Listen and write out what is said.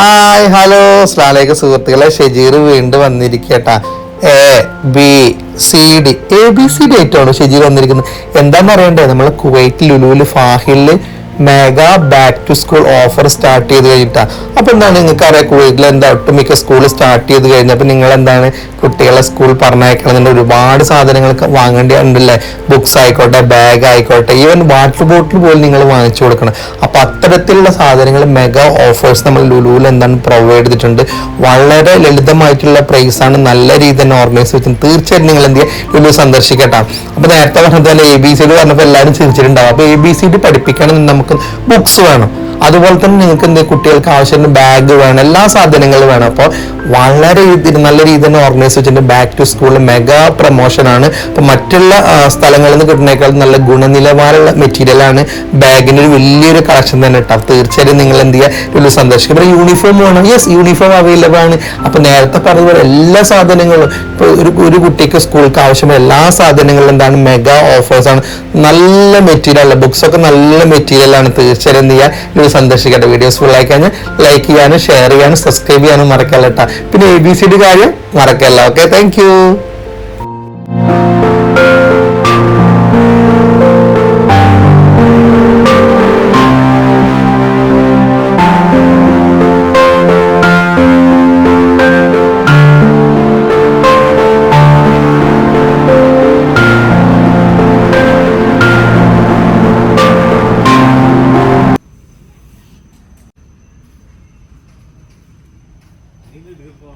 Hi hello. സ്ലാലേക്ക് സുഹൃത്തുക്കളെ. ഷെജീർ വീണ്ടും വന്നിരിക്കട്ടാ. A B C D. A B C D ആയിട്ടാണ് ഷെജീർ വന്നിരിക്കുന്നത്? എന്താണെന്ന് അറിയണ്ടേ നമ്മൾ കുവൈറ്റ് ലുലുവിൽ ഫാഹിലിൽ mega back to school offer start ചെയ്ത് കഴിഞ്ഞിട്ടാണ് അപ്പോൾ എന്താണ് നിങ്ങൾക്ക് അറിയാം കുവൈറ്റിൽ എന്താ ഒട്ടുമിക്ക സ്കൂൾ സ്റ്റാർട്ട് ചെയ്ത് കഴിഞ്ഞപ്പോൾ നിങ്ങൾ എന്താണ് കുട്ടികളെ സ്കൂൾ പറഞ്ഞയക്കണമെന്നുണ്ട് ഒരുപാട് സാധനങ്ങൾ വാങ്ങേണ്ടതുണ്ടല്ലേ? ബുക്സ് ആയിക്കോട്ടെ ബാഗ് ആയിക്കോട്ടെ ഈവൻ വാട്ടർ ബോട്ടിൽ പോലും നിങ്ങൾ വാങ്ങിച്ചു കൊടുക്കണം. അപ്പൊ അത്തരത്തിലുള്ള സാധനങ്ങൾ മെഗാ ഓഫേഴ്സ് നമ്മൾ ലുലുവിൽ എന്താണ് പ്രൊവൈഡ് ചെയ്തിട്ടുണ്ട്. വളരെ ലളിതമായിട്ടുള്ള പ്രൈസ് ആണ് നല്ല രീതിയിൽ തന്നെ ഓർഗനൈസ് ചെയ്തിട്ടുണ്ട്. തീർച്ചയായിട്ടും നിങ്ങൾ എന്ത് ചെയ്യുക ലുലു സന്ദർശിക്കട്ടെ. അപ്പോൾ നേരത്തെ പറഞ്ഞ എ ബി സി ഡി പറഞ്ഞപ്പോൾ എല്ലാവരും ചിരിച്ചിട്ടുണ്ടാവും. അപ്പോൾ എ ബി സി ഡി പഠിപ്പിക്കണമെന്ന് നമുക്ക് ബുക്സ് വേണം. അതുപോലെ തന്നെ നിങ്ങൾക്ക് എന്ത് കുട്ടികൾക്ക് ആവശ്യത്തിന് ബാഗ് വേണം എല്ലാ സാധനങ്ങളും വേണം. അപ്പോൾ വളരെ നല്ല രീതിയിൽ തന്നെ ഓർഗനൈസ് വെച്ചിട്ടുണ്ട്. ബാക്ക് ടു സ്കൂൾ മെഗാ പ്രൊമോഷനാണ് അപ്പോൾ മറ്റുള്ള സ്ഥലങ്ങളിൽ നിന്ന് കിട്ടുന്നേക്കാൾ നല്ല ഗുണനിലവാരമുള്ള മെറ്റീരിയൽ ആണ് ബാഗിന് ഒരു വലിയൊരു കളക്ഷൻ തന്നെ കേട്ടോ. തീർച്ചയായും നിങ്ങൾ എന്ത് ചെയ്യുക ഒരു സന്തോഷിക്കും പിന്നെ യൂണിഫോം വേണം. യെസ് യൂണിഫോം അവൈലബിൾ ആണ്. അപ്പോൾ നേരത്തെ പറഞ്ഞതുപോലെ എല്ലാ സാധനങ്ങളും ഇപ്പോൾ ഒരു ഒരു കുട്ടിക്ക് സ്കൂൾക്ക് ആവശ്യമായ എല്ലാ സാധനങ്ങളും എന്താണ് മെഗാ ഓഫേഴ്സ് ആണ്. നല്ല മെറ്റീരിയൽ ബുക്സ് ഒക്കെ നല്ല മെറ്റീരിയൽ ആണ്. തീർച്ചയായും എന്ത് ചെയ്യുക സന്ദർശിക്കട്ടെ വീഡിയോസ് ഫുൾ കഴിഞ്ഞാൽ ലൈക്ക് ചെയ്യാനും ഷെയർ ചെയ്യാനും സബ്സ്ക്രൈബ് ചെയ്യാനും മറക്കല്ല കേട്ടോ പിന്നെ എ ബി സി ഡി കാര്യം മറക്കല്ല. Okay thank 你们别说